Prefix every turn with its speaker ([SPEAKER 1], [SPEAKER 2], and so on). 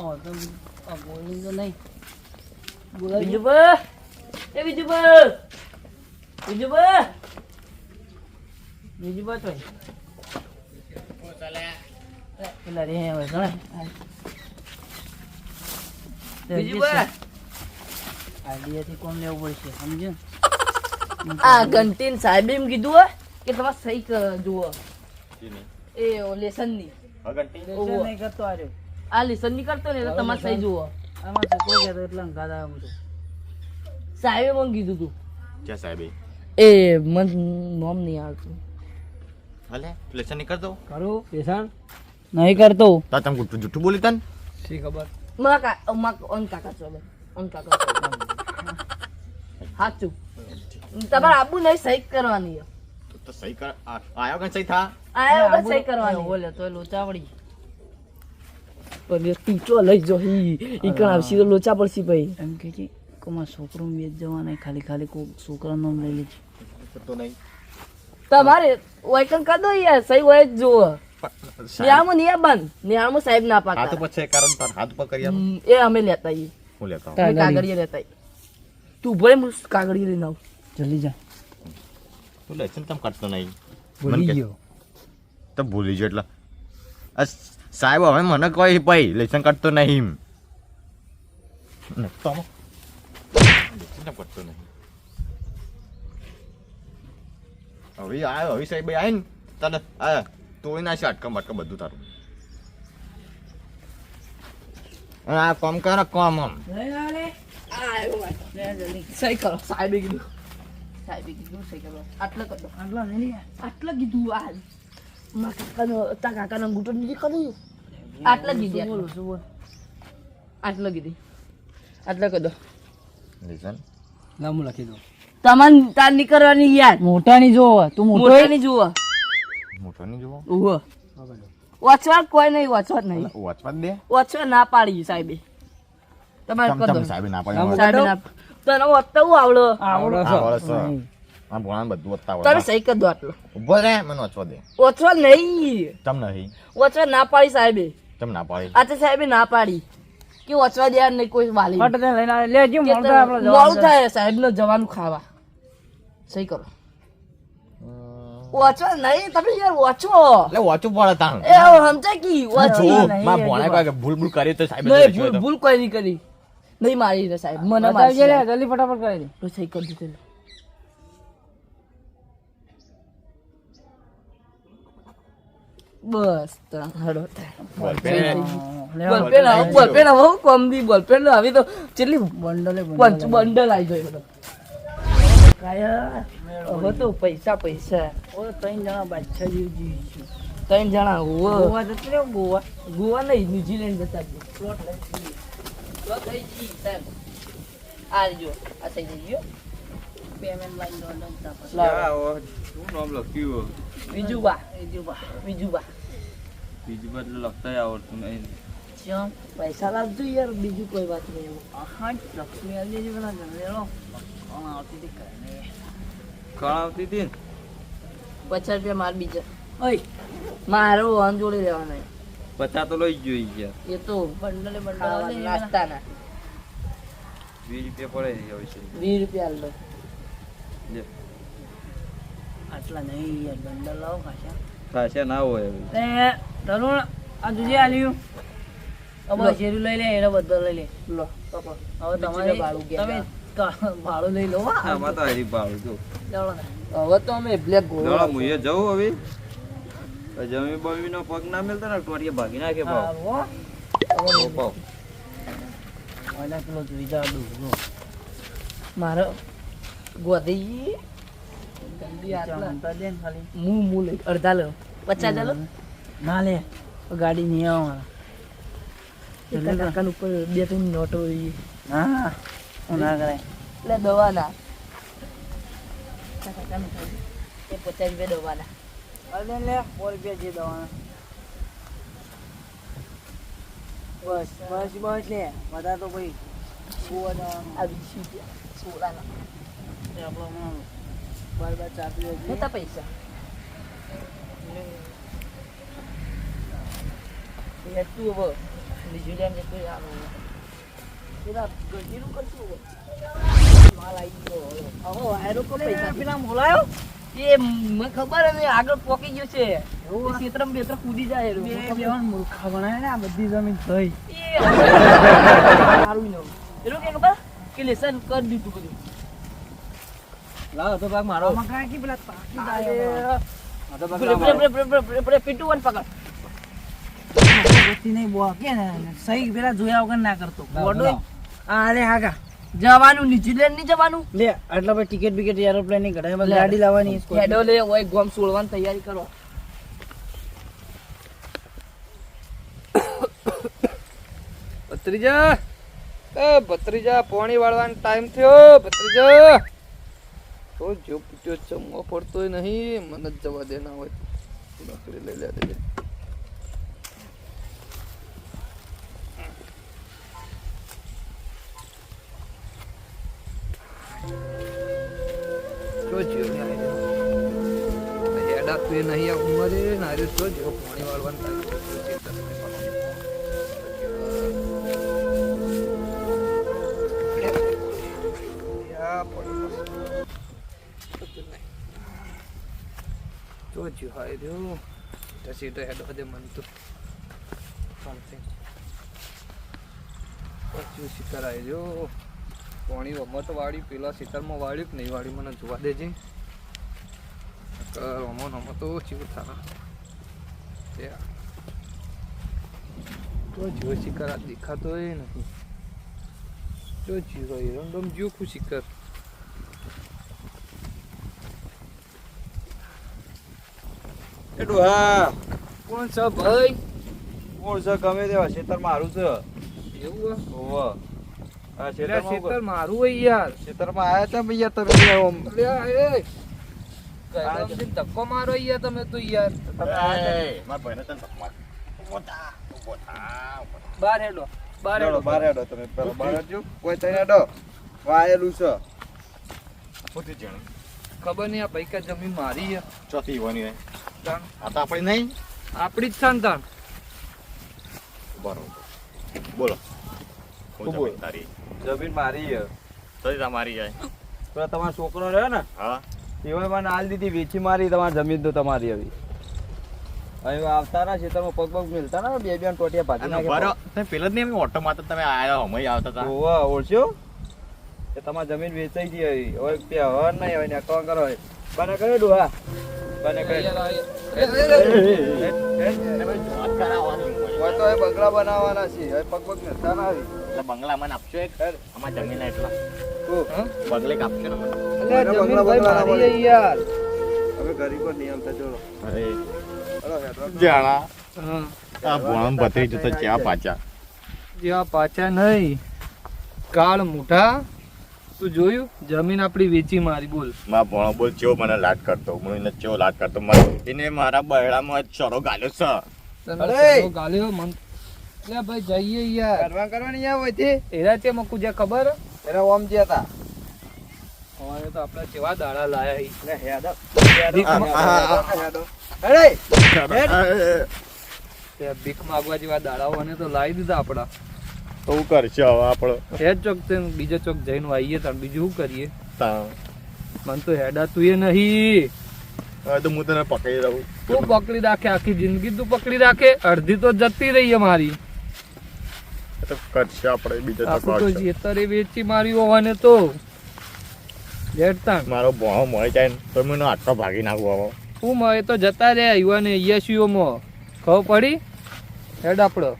[SPEAKER 1] ઓ તો બોલી તો નહીં
[SPEAKER 2] બીજું બા એ બીજું બા બીજું બા બીજું બા તો પેલા રે હવે ગણે બીજું બા
[SPEAKER 1] આઈડિયાથી કોમ લેવું પડશે સમજ્યો
[SPEAKER 2] આ ઘંટીન સાહેબ એમ કીધું હો કે તમારે સહી જુઓ એ લેસનની
[SPEAKER 1] લેશન નહીં કરતો આ રહ્યો
[SPEAKER 2] આ લિસનની કરતો ને એટલે તમારે સહી જુઓ.
[SPEAKER 1] આમાં છોકરો કહેતો એટલે અંગાત આવ્યો બધો
[SPEAKER 2] સાહેબે મને કીધું તું.
[SPEAKER 3] ક્યાં સાહેબ?
[SPEAKER 2] એ મન નોમ નહીં આવતું.
[SPEAKER 3] ભલે લેસન નહીં કરતો?
[SPEAKER 1] કરું? લેશન નહીં કરતો.
[SPEAKER 3] તા તમે જુઠ્ઠું જુઠ્ઠું બોલી તન?
[SPEAKER 1] શી ખબર?
[SPEAKER 2] મારા કા મારા ઓન કાકા ચોલે ઓન કાકા હાચું. સાચું તમારે આબુ નહીં સહી કરવાની.
[SPEAKER 3] તો તો સહી કર આયો કે સહી થા?
[SPEAKER 2] આયો કે સહી કરવાની.
[SPEAKER 1] બોલે તો લોચાવડી
[SPEAKER 2] પણ ટીચો લઈ જો હી ઈ કણ આવશી તો લોચા પડશી ભાઈ
[SPEAKER 1] એમ કે કે કોમાં છોકરો વેચ જવા નહીં ખાલી ખાલી કોઈ છોકરાનું લઈ લેજે.
[SPEAKER 3] તો નહીં.
[SPEAKER 2] તમારે વાયકન કર દો યાર સહી ઓય જ જુઓ. નિયામો નિયા બંધ. નિયામો સાહેબ ના
[SPEAKER 3] હાથ
[SPEAKER 2] પાકતા
[SPEAKER 3] કારણ પર હાથ
[SPEAKER 2] હમ, એ અમે લેતા ઈ
[SPEAKER 3] હું લેતા
[SPEAKER 2] અમે કાગળિયા. લેતા ઈ. તું ભલે હું કાગળિયા લઈને આવું.
[SPEAKER 1] જલ્દી જા.
[SPEAKER 3] તું લેસન તમ કરતો નહીં.
[SPEAKER 1] ભૂલી ગયો.
[SPEAKER 3] તો ભૂલી ગયો એટલે. સાહેબ હવે મને કોઈ ભાઈ લેસન કરતો નહીં ને તો લેસન તમ કરતો નહીં હવે આયો હવે સાહેબ આય ને તને આ તોડી નાખશે અટકમ બટકમ બધું તારું આ કોમ કરે કામ આમ
[SPEAKER 2] સહી કરો સાહેબે કીધું સાહેબે કીધું સહી કરો આટલે કરો
[SPEAKER 1] આટલા નહીં
[SPEAKER 2] આટલે કીધું આ મારા કાકાનો તા કાકાનો નથી કર્યું આટલા દીધી
[SPEAKER 1] બોલો શું બોલ
[SPEAKER 2] આટલે કીધી આટલે કહી દો
[SPEAKER 3] લેસન
[SPEAKER 1] લાંબુ લખી દો.
[SPEAKER 2] તમારે તાર નીકળવાની યાર
[SPEAKER 1] મોટાની જો તું
[SPEAKER 2] મોટાની જુઓ.
[SPEAKER 3] મોટાની જોવો
[SPEAKER 2] ઉહો. વાંચવા કોઈ નહીં વાંચવા નહીં.
[SPEAKER 3] વાંચવા દે.
[SPEAKER 2] વાંચવા ના પાડી સાહેબે. તમારે
[SPEAKER 3] સાહેબ ના પાડી
[SPEAKER 2] સાહેબે ના તને વાંચતા આવડો.
[SPEAKER 1] આવડો
[SPEAKER 3] આવડે છે. આ ભણાને બધું વધતા
[SPEAKER 2] હોય
[SPEAKER 3] તમે
[SPEAKER 2] સહી કરી દો આટલો.
[SPEAKER 3] ઊભો રે મને ઓછો દે.
[SPEAKER 2] ઓછો નહીં.
[SPEAKER 3] તમ નહીં?
[SPEAKER 2] ઓછો ના પાડી સાહેબે.
[SPEAKER 3] તમ ના પાડી?
[SPEAKER 2] આ તો સાહેબે ના પાડી. કે વાંચવા દે નહીં કોઈ વાલી.
[SPEAKER 1] ફટ દે લઈને લે
[SPEAKER 2] કે
[SPEAKER 1] મોડું થાય આપણો
[SPEAKER 2] મોડું થાય સાહેબ ને જવાનું ખાવા. સહી કરો. વાંચવા નહીં તમે યાર વાંચો
[SPEAKER 3] એટલે વાંચવું પડે તાણ.
[SPEAKER 2] એ સમજાય કી વાંચી
[SPEAKER 3] માં ભણાય કે ભૂલ ભૂલ કરી તો સાહેબ
[SPEAKER 2] નહીં ભૂલ ભૂલ કોઈ નહીં કરી નહીં મારી રે સાહેબ મને મારી
[SPEAKER 1] જલ્દી ફટાફટ કરી દે.
[SPEAKER 2] તો સહી કરી દીધેલું બસ હડો
[SPEAKER 3] બોલપેન.
[SPEAKER 2] બોલપેન આવો બોલપેન તો કેટલી
[SPEAKER 1] બંડલે
[SPEAKER 2] પંચ બંડલ આવી ગયો કાયા હવે તો પૈસા પૈસા.
[SPEAKER 1] ઓ ત્રણ જણા બાદશાહ જેવું.
[SPEAKER 2] ત્રણ જણા હોવો.
[SPEAKER 1] ગોવા જતો રહ્યો, ગોવા.
[SPEAKER 2] ગોવા નહીં ન્યુઝીલેન્ડ જતા. પ્લોટ લઈ પ્લોટ લઈ જઈએ, સાહેબ. આ થઈ ગયો
[SPEAKER 1] પેમેન્ટ લાઈન દોડ
[SPEAKER 2] લાવો.
[SPEAKER 4] શું નામ લખ્યું
[SPEAKER 2] બીજું બા
[SPEAKER 1] બીજું બા.
[SPEAKER 2] બીજું બા
[SPEAKER 4] બીજું બધું લખતા આવડતું નહીં
[SPEAKER 2] ચમ પૈસા લાવજો યાર બીજું કોઈ વાત નહીં એવું
[SPEAKER 1] આહા, લક્ષ્મી આવી જજો પેલા જનરેલો. કોણ આવતી હતી.
[SPEAKER 4] આવતી ને
[SPEAKER 2] પચાસ રૂપિયા માર બીજા
[SPEAKER 1] ઓય,
[SPEAKER 2] મારો વાહન જોડી લેવાનો
[SPEAKER 4] પચાસ તો લઈ ગયો ગયા
[SPEAKER 2] એ તો
[SPEAKER 1] બંડલે બંડલ.
[SPEAKER 2] નાસ્તાના
[SPEAKER 4] વીસ રૂપિયા પડે છે
[SPEAKER 2] વીસ રૂપિયા
[SPEAKER 4] લે
[SPEAKER 1] આટલા નહીં યાર બંડલ લાવો ખાસા
[SPEAKER 4] ના હોય
[SPEAKER 1] તરુણ આ જોજે આલ્યું અમારે શેરું લઈ લે એને બધો લઈ લે.
[SPEAKER 2] લો
[SPEAKER 1] હવે તમારે
[SPEAKER 2] ભાડું
[SPEAKER 1] તમે ભાડું લઈ લો હો.
[SPEAKER 4] આમાં તો હરી ભાડું જો.
[SPEAKER 2] હવે તો અમે બ્લેક
[SPEAKER 4] જવું હવે. જમી બમી નો પગ ના મેલતા ને ટોટીએ ભાગી નાખે ભાવ
[SPEAKER 1] હો.
[SPEAKER 4] ભાવ
[SPEAKER 1] ઓલા પેલો જોઈ જા ડૂબો.
[SPEAKER 2] મારો ગોધી અડધા લો પચાસ ચાલો
[SPEAKER 1] ના લે. ગાડી નહીં આવવાના.
[SPEAKER 2] કાકા ઉપર બે ત્રણ નોટો
[SPEAKER 1] હા ના કરાય
[SPEAKER 2] એટલે દવાના. એ પચાસ રૂપિયા દવાના.
[SPEAKER 1] અરે લે સો રૂપિયા જે દવાના. બસ બસ બસ લે. બધા તો ભાઈ સુવા દવાનું
[SPEAKER 2] આ
[SPEAKER 1] બાર બાર
[SPEAKER 2] પૈસા. હવે. જતું પેલા હવે. માલ આવી ગયો હવે. વાયરો પૈસા
[SPEAKER 1] પેલા
[SPEAKER 2] એ મને ખબર હવે આગળ પોકી ગયો છે. ક્ષેત્રમાં કૂદી જાય
[SPEAKER 1] બેવાન મૂર્ખા બનાવે ને આ બધી જમીન થઈ.
[SPEAKER 2] સારું ન કે ખબર કે લેસન કરી દીધું બધું.
[SPEAKER 4] લાવો તો ભાગ મારો.
[SPEAKER 1] આમાં કી પેલા પાકી જાય
[SPEAKER 4] આ તો ભાગ
[SPEAKER 2] બ્રે-
[SPEAKER 4] મારો.
[SPEAKER 2] બ્રે- બ્રે- બ્રે- બ્રે- બ્રે- પીટુ વન પકડ.
[SPEAKER 1] ગતિ નહીં બોવા કે ને સહી પેલા જોયા વગર ના કરતો.
[SPEAKER 2] ગોડો
[SPEAKER 1] અરે હાગા.
[SPEAKER 2] જવાનું ન્યુઝીલેન્ડ નહીં જવાનું?
[SPEAKER 1] લે એટલે ભાઈ ટિકિટ બિકેટ એરોપ્લેનની કઢાઈ
[SPEAKER 2] લે.
[SPEAKER 1] ગાડી લાવવાની
[SPEAKER 2] હેડો લે હોય ગોમ સોળવાની તૈયારી કરો.
[SPEAKER 5] ભત્રીજા એ ભત્રીજા પાણી વાળવાનો ટાઈમ થયો ભત્રીજા. તો જો પૂછ્યો ચમો પડતોય નહીં, મને જ જવા દેના હોય નોકરી લઈ લે દે. જો જીવ ને આઈ રહ્યો. આ હેડા તું એ નહીં આ ઉંમરે ના રહ્યો જો પાણી વાળવાનું. યા પડી તો જો હાય રહ્યો પછી તો હેડ હદે મન તો સમથિંગ પછી શિકાર આવી રહ્યો પાણી રમત વાળી પેલા શિકારમાં વાળ્યું કે નહીં વાળી મને જોવા દેજે રમો રમો તો ચીવું થાના તે જીવો શિકાર દેખાતો એ નથી તો જીવો રંડમ જીવ ખુશી શિકાર
[SPEAKER 4] એટલું હા.
[SPEAKER 5] કોણ છે ભાઈ?
[SPEAKER 4] કોણ છે? ગમે તેવા ખેતર મારું છે.
[SPEAKER 5] એવું
[SPEAKER 4] ઓવો આ
[SPEAKER 5] ખેતર મારું હોય યાર.
[SPEAKER 4] ખેતરમાં આયા તા ભૈયા તમે
[SPEAKER 5] અરે એ. ધક્કો મારો યાર તમે તો યાર.
[SPEAKER 3] મારા ભાઈને તને ધક્કો.
[SPEAKER 5] બાર હેડો બાર
[SPEAKER 4] હેડો બાર હેડો તમે પેલો બાર હેડજો કોઈ તઈ હેડો. વાયેલું છે.
[SPEAKER 3] પોતે જાણે.
[SPEAKER 5] ખબર નહીં આ પૈકા જમીન મારી છે.
[SPEAKER 3] ચોથી.
[SPEAKER 5] તાણ
[SPEAKER 3] આ તો આપણી નહીં?
[SPEAKER 5] આપણી જ સંતાન
[SPEAKER 3] બરોબર. બોલો.
[SPEAKER 4] તું
[SPEAKER 3] તારી.
[SPEAKER 4] જમીન મારી
[SPEAKER 3] તો તમારી જાય.
[SPEAKER 4] તમારો છોકરો રહ્યો ને
[SPEAKER 3] હા.
[SPEAKER 4] એવા મને હાલ દીધી વેચી મારી તમારી જમીન તો તમારી આવી હવે. આવતા ના ખેતરમાં પગ પગ મિલતા ના બે બે ટોટિયા ભાગી નાખે
[SPEAKER 3] બરો તમે પેલા જ નહીં ઓટો મારતા તમે આયા હમણાં આવતા હતા.
[SPEAKER 4] ઓવા ઓળખ્યો કે તમારી જમીન વેચાઈ ગઈ હવે હવે પે હવે નહીં હવે ને કોણ કરો હોય. બને કરે ડુહા? બંગલા બનાવવાના છે પગ પગ મિલતા ના આવી
[SPEAKER 3] બંગલા મને આપશો એક આમાં જમીન એટલા? બંગલે કાપશો ને
[SPEAKER 4] બંગલા બંગલા
[SPEAKER 5] યાર
[SPEAKER 4] હવે ગરીબો નિયમ તો ચોલો
[SPEAKER 3] અરે જાણા આ ભોણમ ભત્રી જતો ચા
[SPEAKER 5] જ્યાં પાછા નહીં કાળ મુઠા તું જોયું? જમીન આપણી વેચી મારી બોલ.
[SPEAKER 3] માં ભોણો બોલ ચેવો મને લાટ કરતો? હું એને ચેવો લાટ કરતો? એને મારા બહેડામાં ચરો ગાલ્યો છે.
[SPEAKER 4] અરે!
[SPEAKER 5] ગાલ્યો? મન લે ભાઈ જઈએ યાર.
[SPEAKER 4] કરવા કરવાની યાર હોય તે?
[SPEAKER 5] એરા તે મકુ જે ખબર?
[SPEAKER 4] એના ઓમ જે હતા.
[SPEAKER 5] હવે તો આપણા કેવા દાડા લાયા
[SPEAKER 4] ને હેડો
[SPEAKER 5] ભીખ માગવા જેવા દાડાઓને તો લાવી દીધા આપડા
[SPEAKER 3] તો હું કરશે હવે આપણે.
[SPEAKER 5] એ ચોક બીજે ચોક જઈને આવીએ તાર બીજું શું કરીએ?
[SPEAKER 3] તા-
[SPEAKER 5] મન તો હેડા તું એ નહીં.
[SPEAKER 3] હવે તો હું તને પકડી રહું
[SPEAKER 5] તું પકડી રાખે આખી જિંદગી તું પકડી રાખે અડધી તો જતી રહી મારી
[SPEAKER 3] તો કરશે આપણે બીજો તો
[SPEAKER 5] તો જેતરે વેચી મારી હોવાને તો. લેટતા
[SPEAKER 3] મારો ભોણો મળી જાય તો મને આટલો ભાગી નાખું હવે.
[SPEAKER 5] હું એ તો જતા રહ્યા યુવાને યશીઓમાં ખબર પડી? હેડ આપણો